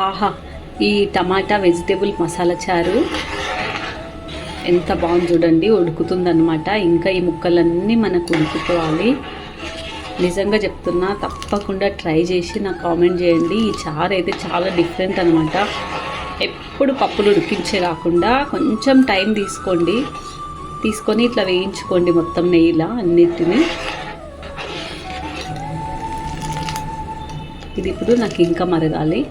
ఆహా ఈ టమాటా వెజిటేబుల్ మసాలా చారు ఎంత బాగుంది చూడండి ఉడుకుతుందన్నమాట. ఇంకా ఈ ముక్కలన్నీ మనకు ఉడుకుకోవాలి నిజంగా చెప్తున్నా తప్పకుండా ట్రై చేసి నాకు కామెంట్ చేయండి. ఈ చారు అయితే చాలా డిఫరెంట్ అనమాట ఎప్పుడు పప్పులు ఉడికించే కాకుండా కొంచెం టైం తీసుకోండి. తీసుకొని ఇట్లా వేయించుకోండి మొత్తం నెయ్యిలా అన్నిటిని. ఇది ఇప్పుడు నాకు ఇంకా మరగాలి.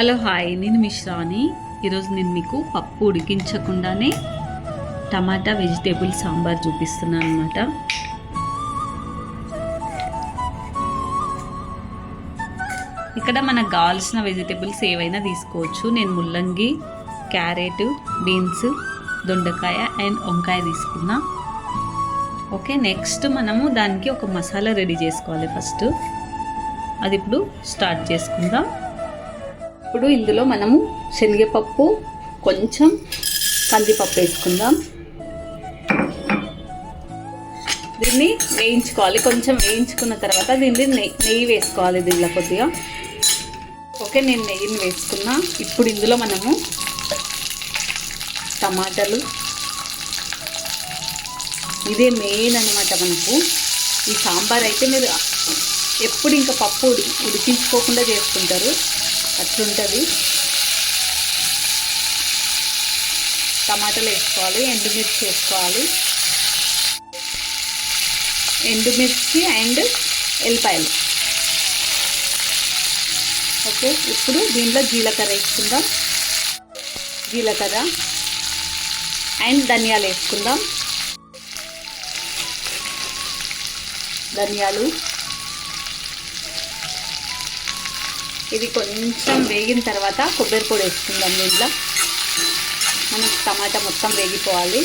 హలో హాయ్ నేను మిశ్రాని ఈరోజు నేను మీకు పప్పు ఉడికించకుండానే టమాటా వెజిటేబుల్ సాంబార్ చూపిస్తున్నాను అనమాట ఇక్కడ మనకు కావాల్సిన వెజిటేబుల్స్ ఏవైనా తీసుకోవచ్చు. నేను ముల్లంగి క్యారెట్ బీన్స్ దొండకాయ అండ్ వంకాయ తీసుకున్నా. ఓకే నెక్స్ట్ మనము దానికి ఒక మసాలా రెడీ చేసుకోవాలి ఫస్ట్. అది ఇప్పుడు స్టార్ట్ చేసుకుందాం. ఇప్పుడు ఇందులో మనము శనగపప్పు కొంచెం కందిపప్పు వేసుకుందాం. దీన్ని వేయించుకోవాలి. కొంచెం వేయించుకున్న తర్వాత దీన్ని నెయ్యి నెయ్యి వేసుకోవాలి దీనిలో కొద్దిగా. ఓకే నేను నెయ్యిని వేసుకున్నా. ఇప్పుడు ఇందులో మనము టమాటాలు. ఇదే మెయిన్ అనమాట మనకు. ఈ సాంబార్ అయితే మీరు ఎప్పుడు ఇంకా పప్పు ఉడి ఉడికించుకోకుండా చేసుకుంటారు. అట్లుంటుంది. టమాటాలు వేసుకోవాలి ఎండుమిర్చి వేసుకోవాలి. ఎండుమిర్చి అండ్ ఎల్లిపాయలు. ఓకే ఇప్పుడు దీంట్లో జీలకర్ర వేసుకుందాం. జీలకర్ర అండ్ ధనియాలు వేసుకుందాం. ధనియాలు ఇది కొంచెం వేగిన తర్వాత కొబ్బరి పొడి వేసుకుందాం దీంట్లో. మనకి టమాటా మొత్తం వేగిపోవాలి.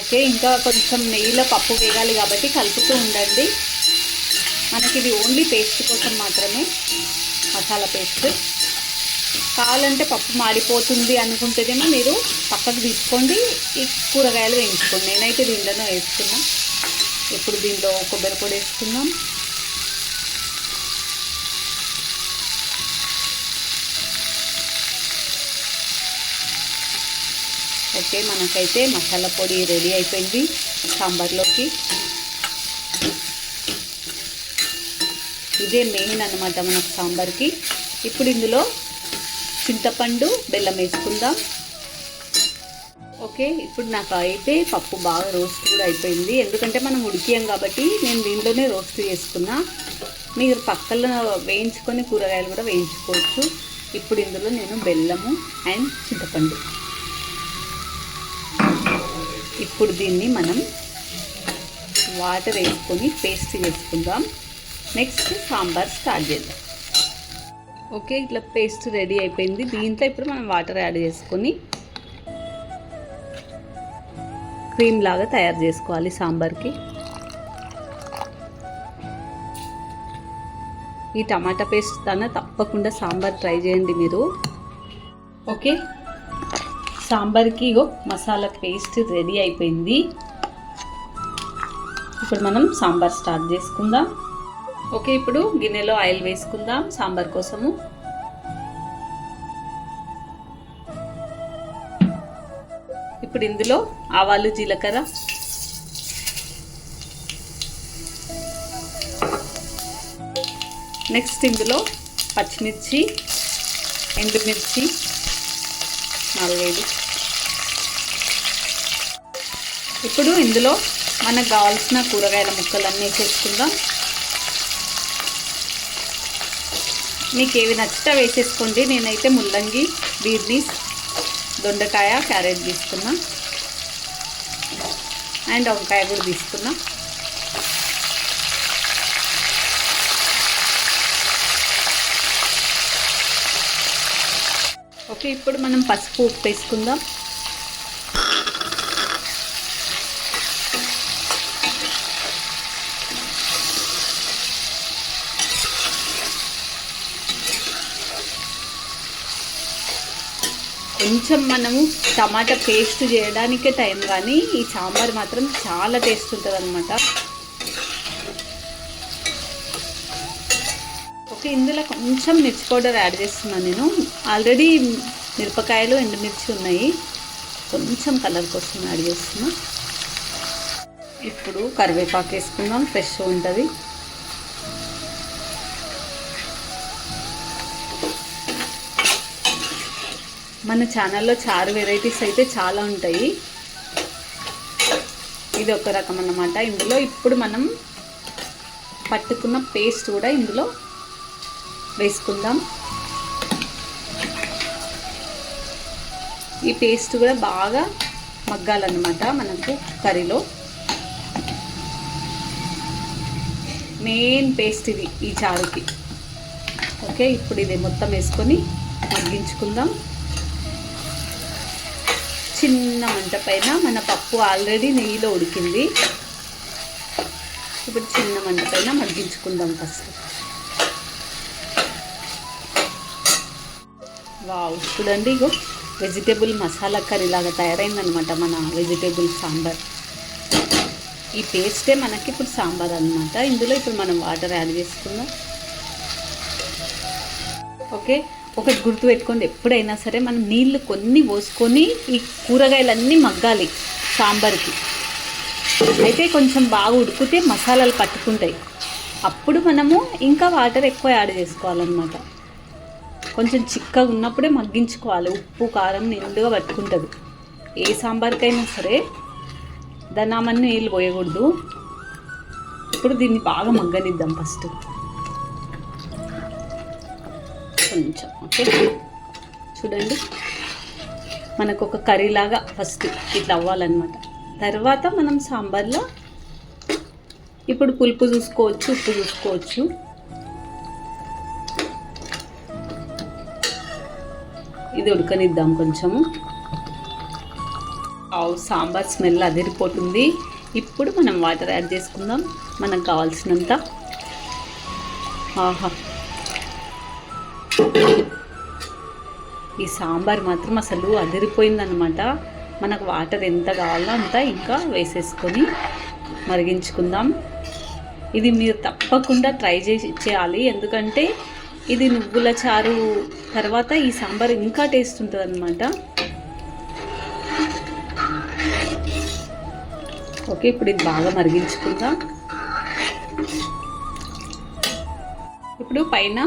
ఓకే ఇంకా కొంచెం నెయ్యిలో పప్పు వేగాలి కాబట్టి కలుపుతూ ఉండండి. మనకి ఇది ఓన్లీ పేస్ట్ కోసం మాత్రమే మసాలా పేస్ట్. కావాలంటే పప్పు మాడిపోతుంది అనుకుంటేనేమో మీరు పక్కకు తీసుకోండి ఈ కూరగాయలు వేయించుకోండి. నేనైతే దీంట్లోనే వేసుకున్నా ఇప్పుడు దీంట్లో కొబ్బరి పొడి వేసుకుందాం. ఓకే మనకైతే మసాలా పొడి రెడీ అయిపోయింది. సాంబార్లోకి. ఇదే మెయిన్ అనమాట మనకు సాంబార్కి. ఇప్పుడు ఇందులో చింతపండు బెల్లం వేసుకుందాం. ఓకే ఇప్పుడు నాకు అయితే పప్పు బాగా రోస్ట్ కూడా అయిపోయింది. ఎందుకంటే మనం ఉడికియం కాబట్టి నేను దీంట్లోనే రోస్ట్ చేసుకున్నా. మీరు పక్కన వేయించుకొని కూరగాయలు కూడా వేయించుకోవచ్చు. ఇప్పుడు ఇందులో నేను బెల్లము అండ్ చింతపండు. ఇప్పుడు దీన్ని మనం వాటర్ వేసుకొని పేస్ట్ చేసుకుందాం. నెక్స్ట్ సాంబార్ స్టార్ట్ చేద్దాం. ఓకే ఇట్లా పేస్ట్ రెడీ అయిపోయింది. దీంట్లో ఇప్పుడు మనం వాటర్ యాడ్ చేసుకొని క్రీమ్ లాగా తయారు చేసుకోవాలి సాంబార్కి. ఈ టమాటా పేస్ట్ తన తప్పకుండా సాంబార్ ట్రై చేయండి మీరు. ఓకే సాంబార్కి ఇగో మసాలా పేస్ట్ రెడీ అయిపోయింది. ఇప్పుడు మనం సాంబార్ స్టార్ట్ చేసుకుందాం. ఓకే ఇప్పుడు గిన్నెలో ఆయిల్ వేసుకుందాం సాంబార్ కోసము. ఇప్పుడు ఇందులో ఆవాలు జీలకర్ర. నెక్స్ట్ ఇందులో పచ్చిమిర్చి ఎండుమిర్చి నాలుగైదు. ఇప్పుడు ఇందులో మనకు కావాల్సిన కూరగాయల ముక్కలన్నీ చేసుకుందాం మీకు ఏవి నచ్చితే వేసేసుకోండి. నేనైతే ముల్లంగి బీర్నీస్ దొండకాయ క్యారెట్ తీసుకున్నా. అండ్ వంకాయ కూడా తీసుకున్నా. ఓకే ఇప్పుడు మనం పసుపు ఉప్పు వేసుకుందాం. కొంచెం మనము టమాటా పేస్ట్ చేయడానికే టైం కానీ ఈ సాంబార్ మాత్రం చాలా టేస్ట్ ఉంటుంది అనమాట ఓకే ఇందులో కొంచెం మిర్చి పౌడర్ యాడ్ చేస్తున్నాను నేను. ఆల్రెడీ మిరపకాయలు ఎండుమిర్చి ఉన్నాయి. కొంచెం కలర్ కోసం యాడ్ చేస్తున్నా. ఇప్పుడు కరివేపాకు వేసుకుందాం ఫ్రెష్ ఉంటుంది. మన ఛానల్లో చారు వెరైటీస్ అయితే చాలా ఉంటాయి. ఇది ఒక రకం అన్నమాట. ఇందులో ఇప్పుడు మనం పట్టుకున్న పేస్ట్ కూడా ఇందులో వేసుకుందాం. ఈ పేస్ట్ కూడా బాగా మగ్గాలన్నమాట మనకు కర్రీలో. మెయిన్ పేస్ట్ ఇది ఈ చారుకి. ఓకే ఇప్పుడు ఇది మొత్తం వేసుకొని మగ్గించుకుందాం. చిన్న మంట పైన మన పప్పు ఆల్రెడీ నెయ్యిలో ఉడికింది. ఇప్పుడు చిన్న మంట పైన మగ్గించుకుందాం ఫస్ట్. వావ్ చూడండి ఇగో వెజిటేబుల్ మసాలా కర్రీ లాగా తయారైందనమాట మన వెజిటేబుల్ సాంబార్. ఈ పేస్టే మనకి ఇప్పుడు సాంబార్ అనమాట ఇందులో ఇప్పుడు మనం వాటర్ యాడ్ చేసుకుందాం. ఓకే ఒకటి గుర్తు పెట్టుకోండి ఎప్పుడైనా సరే మనం నీళ్ళు కొన్ని పోసుకొని ఈ కూరగాయలన్నీ మగ్గాలి సాంబార్కి. అయితే కొంచెం బాగా ఉడికితే మసాలాలు పట్టుకుంటాయి. అప్పుడు మనము ఇంకా వాటర్ ఎక్కువ యాడ్ చేసుకోవాలన్నమాట. కొంచెం చిక్కగా ఉన్నప్పుడే మగ్గించుకోవాలి. ఉప్పు కారం నిండుగా పట్టుకుంటుంది. ఏ సాంబార్కైనా సరే దాన్ని నీళ్ళు పోయకూడదు. ఇప్పుడు దీన్ని బాగా మగ్గనిద్దాం ఫస్ట్. కొంచెం ఓకే? చూడండి. మనకు ఒక కర్రీ లాగా ఫస్ట్ ఇట్లా అవ్వాలన్నమాట. తర్వాత మనం సాంబార్లో ఇప్పుడు పులుపు చూసుకోవచ్చు ఉప్పు చూసుకోవచ్చు. ఇది ఉడకనిద్దాం కొంచెము. ఆవు సాంబార్ స్మెల్ అదిరిపోతుంది. ఇప్పుడు మనం వాటర్ యాడ్ చేసుకుందాం. మనకు కావాల్సినంత. ఆహా. ఈ సాంబార్ మాత్రం అసలు అదిరిపోయిందనమాట మనకు వాటర్ ఎంత కావాలో అంత ఇంకా వేసేసుకొని మరిగించుకుందాం. ఇది మీరు తప్పకుండా ట్రై చేసి చేయాలి. ఎందుకంటే ఇది నువ్వుల చారు తర్వాత ఈ సాంబార్ ఇంకా టేస్ట్ ఉంటుంది అనమాట ఓకే ఇప్పుడు ఇది బాగా మరిగించుకుందాం. ఇప్పుడు పైన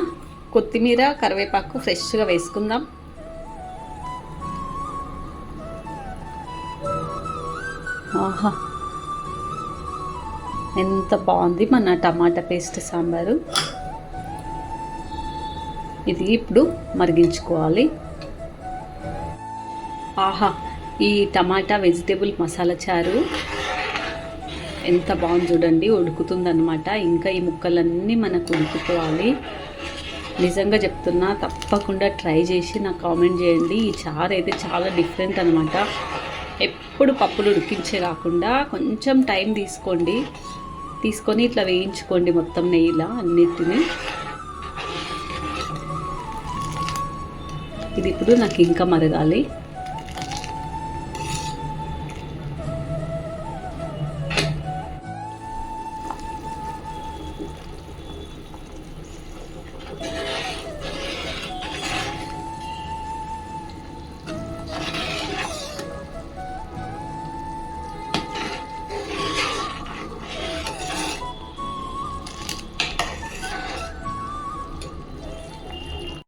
కొత్తిమీర కరివేపాకు ఫ్రెష్గా వేసుకుందాం. ఆహా. ఎంత బాగుంది మన టమాటా పేస్ట్ సాంబారు. ఇది ఇప్పుడు మరిగించుకోవాలి. ఆహా ఈ టమాటా వెజిటేబుల్ మసాలా చారు. ఎంత బాగుంది చూడండి ఉడుకుతుందనమాట ఇంకా ఈ ముక్కలన్నీ మనకు ఉడుకుకోవాలి నిజంగా చెప్తున్నా తప్పకుండా ట్రై చేసి నాకు కామెంట్ చేయండి. ఈ చారు అయితే చాలా డిఫరెంట్ అనమాట ఎప్పుడు పప్పులు ఉడికించే కాకుండా కొంచెం టైం తీసుకోండి. తీసుకొని ఇట్లా వేయించుకోండి మొత్తం నెయ్యిలా అన్నిటిని. ఇది ఇప్పుడు నాకు ఇంకా మరగాలి.